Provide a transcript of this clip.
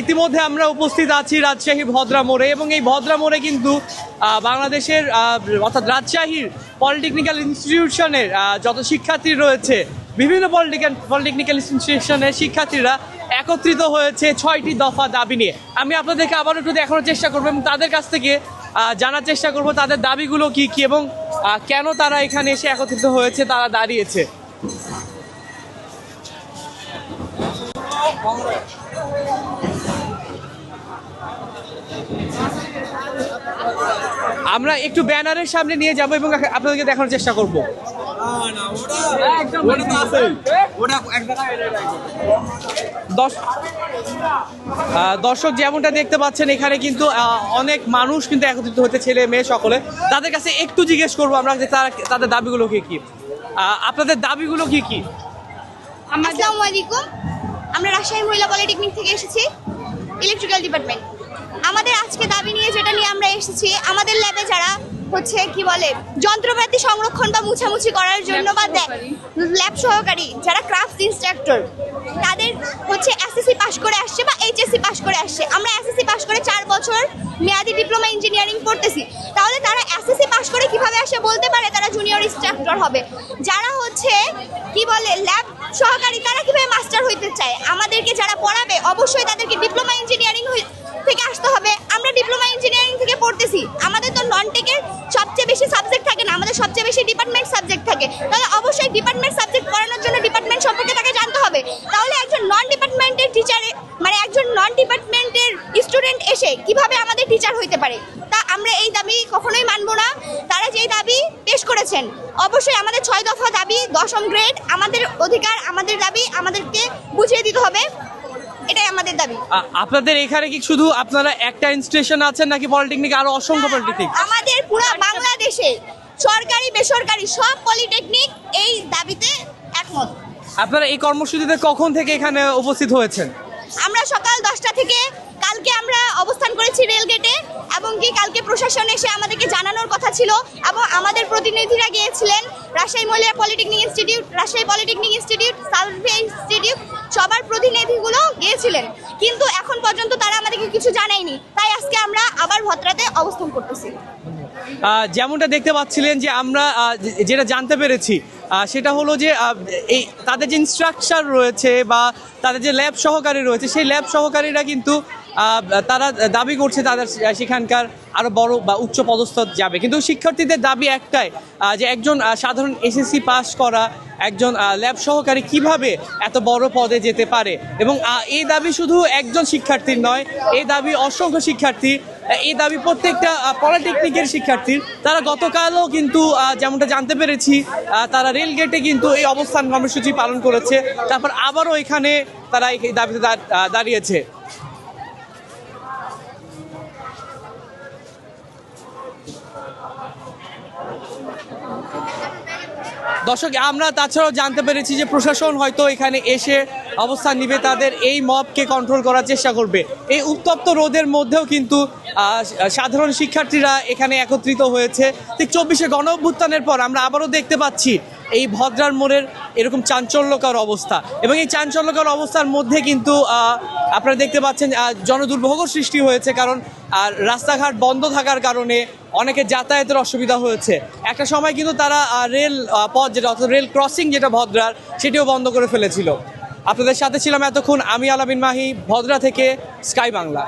ইতিমধ্যে আমরা উপস্থিত আছি রাজশাহী ভদ্রা মোড়ে এবং এই ভদ্রা মোড়ে কিন্তু বাংলাদেশের অর্থাৎ রাজশাহীর পলিটেকনিক্যাল ইনস্টিটিউশনের যত শিক্ষার্থী রয়েছে, বিভিন্ন পলিটিক্যাল পলিটেকনিক্যাল ইনস্টিটিউশনের শিক্ষার্থীরা একত্রিত হয়েছে ছয়টি দফা দাবি নিয়ে। আমি আপনাদেরকে আবার একটু দেখানোর চেষ্টা করব এবং তাদের কাছ থেকে জানার চেষ্টা করব তাদের দাবিগুলো কি কি এবং কেন তারা এখানে এসে একত্রিত হয়েছে, তারা দাঁড়িয়েছে। আমরা একটু ব্যানারের সামনে নিয়ে যাব এবং আপনাদেরকে দেখানোর চেষ্টা করব। দর্শক যেমনটা দেখতে পাচ্ছেন এখানে কিন্তু অনেক মানুষ কিন্তু একত্রিত হতে ছেলে মেয়ে সকলে। তাদের কাছে একটু জিজ্ঞেস করব আমরা যে তারা তাদের দাবিগুলো কি কি? আপনাদের দাবিগুলো কি কি? আসসালামু আলাইকুম। আমরা রাজশাহী মহিলা পলিটেকনিক থেকে এসেছি ইলেকট্রিক্যাল ডিপার্টমেন্ট আমাদের আজকে দাবি নিয়ে যেটা নিয়ে আমরা এসেছি আমাদের ল্যাবে যারা হচ্ছে কি বলে যন্ত্রপাতি সংরক্ষণ বা মুছামুছি করার জন্য বা ল্যাব সহকারী। যারা ক্রাফট ইনস্ট্রাক্টর তাদের হচ্ছে এসএসসি পাশ করে আসছে বা এইচএসসি পাশ করে আসছে। আমরা এসএসসি পাশ করে চার বছর মেয়াদি ডিপ্লোমা ইঞ্জিনিয়ারিং পড়তেছি তাহলে তারা এসএসসি পাশ করে কীভাবে আসে বলতে পারে তারা জুনিয়র ইনস্ট্রাক্টর হবে। যারা হচ্ছে কি বলে ল্যাব সহকারী তারা কীভাবে মাস্টার হইতে চায়? আমাদেরকে যারা পড়াবে অবশ্যই তাদেরকে ডিপ্লোমা ইঞ্জিনিয়ারিং থেকে আসতে হবে। আমরা ডিপ্লোমা ইঞ্জিনিয়ারিং থেকে পড়তেছি। আমাদের তো নন টেকের সবচেয়ে বেশি সাবজেক্ট থাকে না। আমাদের সবচেয়ে বেশি ডিপার্টমেন্ট সাবজেক্ট থাকে। তাহলে অবশ্যই ডিপার্টমেন্ট সাবজেক্ট পড়ানোর জন্য ডিপার্টমেন্ট সম্পর্কে তাকে জানতে হবে। তাহলে একজন নন ডিপার্টমেন্টের টিচারে মানে একজন নন ডিপার্টমেন্টের স্টুডেন্ট এসে কীভাবে আমাদের টিচার হইতে পারে? তা আমরা এই দাবি কখনোই মানবো না। তারা যেই দাবি পেশ করেছেন, অবশ্যই আমাদের ছয় দফা দাবি, দশম গ্রেড আমাদের অধিকার, আমাদের দাবি আমাদেরকে বুঝিয়ে দিতে হবে। এটাই আমাদের দাবি। আপনাদের এখানে কি শুধু আপনারা একটা ইনস্টিটিউশন আছেন নাকি পলিটেকনিক আরও অসংখ্য পলিটেকনিক আমাদের পুরো বাংলাদেশে সরকারি বেসরকারি সব পলিটেকনিক এই দাবিতে একমত। আপনারা এই কর্মসূচিতে কখন থেকে এখানে উপস্থিত হয়েছেন? আমরা সকাল দশটা থেকে কালকে আমরা অবস্থান করেছি রেলগেটে এবং কি কালকে প্রশাসন এসে আমাদেরকে জানানোর কথা ছিল এবং আমাদের প্রতিনিধিরা গিয়েছিলেন রাজশাহী মহিলা polytechnic institute Rajshahi polytechnic institute সাউথিয়া institute সবার গিয়েছিলেন কিন্তু এখন পর্যন্ত তারা আমাদেরকে কিছু জানায়নি। তাই আজকে আমরা আবার ভদ্রাতে অবস্থান করতেছি। যেমনটা দেখতে পাচ্ছিলেন যে আমরা যেটা জানতে পেরেছি সেটা হলো যে এই তাদের যে ইনস্ট্রাকচার রয়েছে বা তাদের যে ল্যাব সহকারী রয়েছে, সেই ল্যাব সহকারীরা কিন্তু তারা দাবি করছে তাদের সেখানকার আরও বড় বা উচ্চ পদস্থ যাবে। কিন্তু শিক্ষার্থীদের দাবি একটাই যে একজন সাধারণ এসএসসি পাস করা একজন ল্যাব সহকারী কীভাবে এত বড় পদে যেতে পারে? এবং এই দাবি শুধু একজন শিক্ষার্থীর নয়, এই দাবি অসংখ্য শিক্ষার্থী এই দাবি প্রত্যেকটা পলিটেকনিকের শিক্ষার্থীর। তারা গতকালও কিন্তু যেমনটা জানতে পেরেছি তারা রেল গেটে কিন্তু এই অবস্থান কর্মসূচি পালন করেছে। তারপর আবারও এখানে তারা এই দাবিতে দাঁড়িয়েছে। দর্শক, আমরা তাছাড়াও জানতে পেরেছি যে প্রশাসন হয়তো এখানে এসে অবস্থান নিবে, তাদের এই মবকে কন্ট্রোল করার চেষ্টা করবে। এই উত্তপ্ত রোদের মধ্যেও কিন্তু সাধারণ শিক্ষার্থীরা এখানে একত্রিত হয়েছে। ঠিক চব্বিশে গণ অভ্যুত্থানের পর আমরা আবারও দেখতে পাচ্ছি, এই ভদ্রার মোড়ের এরকম চাঞ্চল্যকর অবস্থা। এবং এই চাঞ্চল্যকর অবস্থার মধ্যে কিন্তু আপনারা দেখতে পাচ্ছেন জনদুর্ভোগও সৃষ্টি হয়েছে কারণ, আর রাস্তাঘাট বন্ধ থাকার কারণে অনেকে যাতায়াতের অসুবিধা হয়েছে। একটা সময় কিন্তু তারা রেল পথ যেটা, অর্থাৎ রেল ক্রসিং যেটা ভদ্রার, সেটিও বন্ধ করে ফেলেছিল। আপনাদের সাথে ছিলাম এতক্ষণ আমি আলামিন মাহি ভদ্রা থেকে স্কাই বাংলা।